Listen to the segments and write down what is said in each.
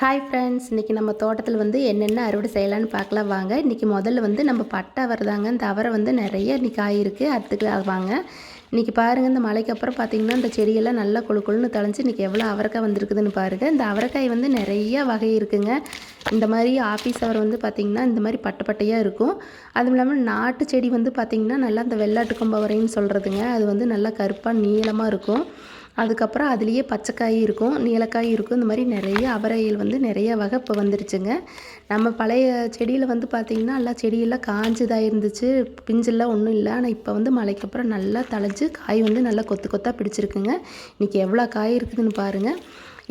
Hi friends இன்றைக்கி நம்ம தோட்டத்தில் வந்து என்னென்ன அறுவடை செய்யலான்னு பார்க்கலாம். வாங்க இன்றைக்கி முதல்ல வந்து நம்ம பட்டை அவரைதாங்க இந்த அவரை வந்து நிறைய இன்றைக்கி இருக்குது அறுத்துக்கலாம் வாங்க. இன்றைக்கி பாருங்கள் இந்த மழைக்கு அப்புறம் பார்த்திங்கன்னா இந்த செடியெல்லாம் நல்லா கொழு கொழுன்னு தழைஞ்சி இன்றைக்கி எவ்வளோ அவரைக்காய் வந்திருக்குதுன்னு பாருங்கள் இந்த அவரைக்காய் வந்து நிறைய வகை இருக்குங்க. இந்த மாதிரி ஆஃபீஸ் அவர் வந்து பார்த்திங்கன்னா இந்த மாதிரி பட்டை பட்டையாக இருக்கும். அதுவும் இல்லாமல் நாட்டு செடி வந்து பார்த்திங்கன்னா நல்லா இந்த வெள்ளாட்டு கொம்பவரைன்னு சொல்கிறதுங்க அது வந்து நல்லா கருப்பாக நீளமாக இருக்கும். அதுக்கப்புறம் அதுலேயே பச்சைக்காய் இருக்கும் நீலக்காய் இருக்கும் இந்த மாதிரி நிறைய அவரையில் வந்து நிறைய வகை இப்போ வந்துருச்சுங்க. நம்ம பழைய செடியில் வந்து பார்த்திங்கன்னா எல்லாம் செடியெல்லாம் காஞ்சுதாக இருந்துச்சு பிஞ்செல்லாம் ஒன்றும் இல்லை. ஆனால் இப்போ வந்து மழைக்கு அப்புறம் நல்லா தழைஞ்சு காய் வந்து நல்லா கொத்து கொத்தாக பிடிச்சிருக்குங்க. இன்றைக்கி எவ்வளோ காய் இருக்குதுன்னு பாருங்கள்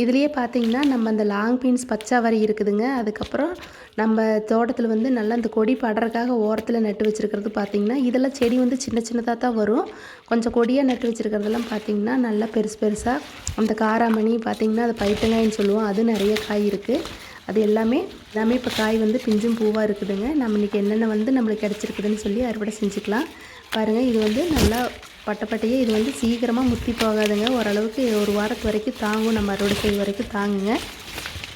இதுலேயே பார்த்தீங்கன்னா நம்ம அந்த லாங் பீன்ஸ் பச்சை வரி இருக்குதுங்க. அதுக்கப்புறம் நம்ம தோட்டத்தில் வந்து நல்லா அந்த கொடி படுறதுக்காக ஓரத்தில் நட்டு வச்சுருக்கிறது பார்த்திங்கன்னா இதெல்லாம் செடி வந்து சின்ன சின்னதாக தான் வரும். கொஞ்சம் கொடியாக நட்டு வச்சுருக்கிறதெல்லாம் பார்த்திங்கன்னா நல்லா பெருசு பெருசாக அந்த காராமணி பார்த்திங்கன்னா அது பைத்தங்காயின்னு சொல்லுவோம். அது நிறைய காய் இருக்குது அது எல்லாமே எல்லாமே இப்போ காய் வந்து பிஞ்சும் பூவாக இருக்குதுங்க. நம்ம இன்றைக்கி என்னென்ன வந்து நம்மளுக்கு கிடச்சிருக்குதுன்னு சொல்லி அறுவடை செஞ்சுக்கலாம். பாருங்கள் இது வந்து நல்லா பட்டப்பட்டையே இது வந்து சீக்கிரமாக முத்தி போகாதுங்க. ஓரளவுக்கு ஒரு வாரத்து வரைக்கும் தாங்கும். நம்ம அறுவடை செய்ய வரைக்கும் தாங்குங்க.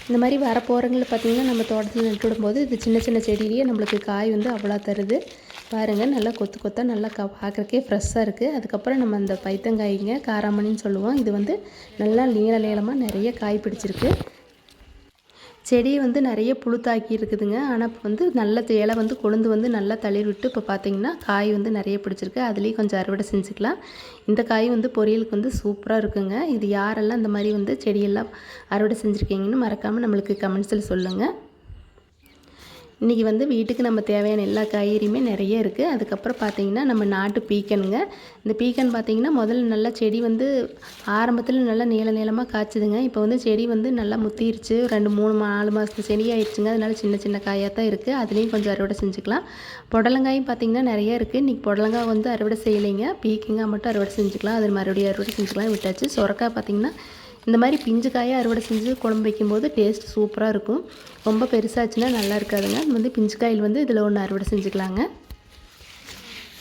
இந்த மாதிரி வர போகிறவங்களை பார்த்திங்கன்னா நம்ம தோட்டத்தில் நட்டுவிடும்போது இது சின்ன சின்ன செடியிலேயே நம்மளுக்கு காய் வந்து அவ்வளோ தருது. பாருங்கள் நல்லா கொத்து கொத்தாக நல்லா க பார்க்குறக்கே ஃப்ரெஷ்ஷாக இருக்குது அதுக்கப்புறம் நம்ம அந்த பைத்தங்காய்ங்க காராமணின்னு சொல்லுவோம். இது வந்து நல்லா நீள நீளமாக நிறைய காய் பிடிச்சிருக்கு. செடி வந்து நிறைய புழுத்தாக்கி இருக்குதுங்க. ஆனால் இப்போ வந்து நல்ல இலை வந்து கொழுந்து வந்து நல்லா தளிர் விட்டு இப்போ பார்த்தீங்கன்னா காய் வந்து நிறைய பிடிச்சிருக்கு. அதுலேயும் கொஞ்சம் அறுவடை செஞ்சுக்கலாம். இந்த காய் வந்து பொரியலுக்கு வந்து சூப்பராக இருக்குங்க. இது யாரெல்லாம் இந்த மாதிரி வந்து செடியெல்லாம் அறுவடை செஞ்சுருக்கீங்கன்னு மறக்காமல் நம்மளுக்கு கமெண்ட்ஸில் சொல்லுங்கள் இன்றைக்கி வந்து வீட்டுக்கு நம்ம தேவையான எல்லா காய்கறியுமே நிறைய இருக்குது அதுக்கப்புறம் பார்த்திங்கன்னா நம்ம நாட்டு பீக்கனுங்க. இந்த பீக்கன் பார்த்திங்கன்னா முதல்ல நல்லா செடி வந்து ஆரம்பத்தில் நல்லா நீள நீளமாக காய்ச்சுதுங்க. இப்போ வந்து செடி வந்து நல்லா முத்திருச்சு. ரெண்டு மூணு நாலு மாதத்து செடி ஆயிடுச்சுங்க அதனால சின்ன சின்ன காயாக தான் இருக்குது அதுலேயும் கொஞ்சம் அறுவடை செஞ்சுக்கலாம். புடலங்காயும் பார்த்திங்கன்னா நிறைய இருக்குது இன்றைக்கி புடலங்காய் வந்து அறுவடை செய்யலைங்க. பீக்கங்காய் மட்டும் அறுவடை செஞ்சுக்கலாம். அது மறுபடியும் அறுவடை செஞ்சுக்கலாம். விட்டாச்சு. சுரக்காய் பார்த்திங்கன்னா இந்த மாதிரி பிஞ்சு காயை அறுவடை செஞ்சு குழம்பு வைக்கும்போது டேஸ்ட் சூப்பராக இருக்கும். ரொம்ப பெருசாச்சுன்னா நல்லா இருக்காதுங்க. வந்து பிஞ்சு காயில் வந்து இதில் ஒன்று அறுவடை செஞ்சுக்கலாங்க.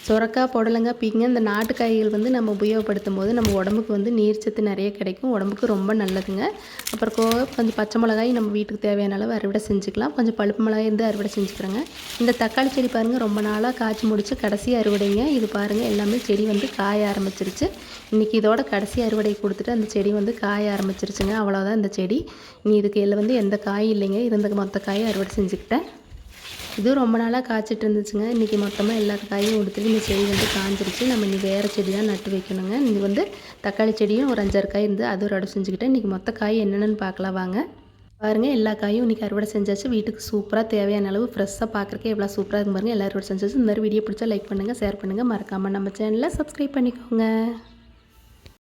சுரக்காய் புடலங்காய் பீங்க இந்த நாட்டு காய்கள் வந்து நம்ம உபயோகப்படுத்தும் போது நம்ம உடம்புக்கு வந்து நீர்ச்சத்து நிறைய கிடைக்கும். உடம்புக்கு ரொம்ப நல்லதுங்க. அப்புறம் கோ கொஞ்சம் பச்சை மிளகாய் நம்ம வீட்டுக்கு தேவையான அளவு அறுவடை செஞ்சுக்கலாம். கொஞ்சம் பழுப்பு மிளகாய் இருந்து அறுவடை செஞ்சுக்கிறோங்க. இந்த தக்காளி செடி பாருங்கள் ரொம்ப நாளாக காய்ச்சி முடிச்சு கடைசி அறுவடைங்க. இது பாருங்கள் எல்லாமே செடி வந்து காய ஆரம்பிச்சிருச்சு. இன்றைக்கி இதோட கடைசி அறுவடை கொடுத்துட்டு அந்த செடி வந்து காய ஆரம்பிச்சிருச்சுங்க. அவ்வளோதான் இந்த செடி. நீ இதுக்கு இதில் வந்து எந்த காயும் இல்லைங்க. இருந்த மொத்த காயை அறுவடை செஞ்சுக்கிட்டேன். இதுவும் ரொம்ப நாளாக காய்ச்சிட்டு இருந்துச்சுங்க. இன்றைக்கி மொத்தமாக எல்லா காயும் கொடுத்துட்டு இந்த செடி வந்து காஞ்சிருச்சு. நம்ம இன்றைக்கி வேறு செடி தான் நட்டு வைக்கணுங்க. இன்றைக்கி வந்து தக்காளி செடியும் ஒரு அஞ்சாறு காய் இருந்து அது ஒரு அடை செஞ்சுக்கிட்டேன் இன்றைக்கி மொத்த காய் என்னென்னு பார்க்கலாம் வாங்க. பாருங்கள் எல்லா காயும் இன்றைக்கி அறுவடை செஞ்சாச்சு. வீட்டுக்கு சூப்பராக தேவையான அளவு ஃப்ரெஷ்ஷாக பார்க்குறக்கே எவ்வளோ சூப்பராக இருக்கும் பாருங்கள் எல்லோரும் அறுவடை செஞ்சாச்சு. இந்த மாதிரி வீடியோ பிடிச்சா லைக் பண்ணுங்கள் ஷேர் பண்ணுங்கள் மறக்காமல் நம்ம சேனலில் சப்ஸ்கிரைப் பண்ணிக்கோங்க.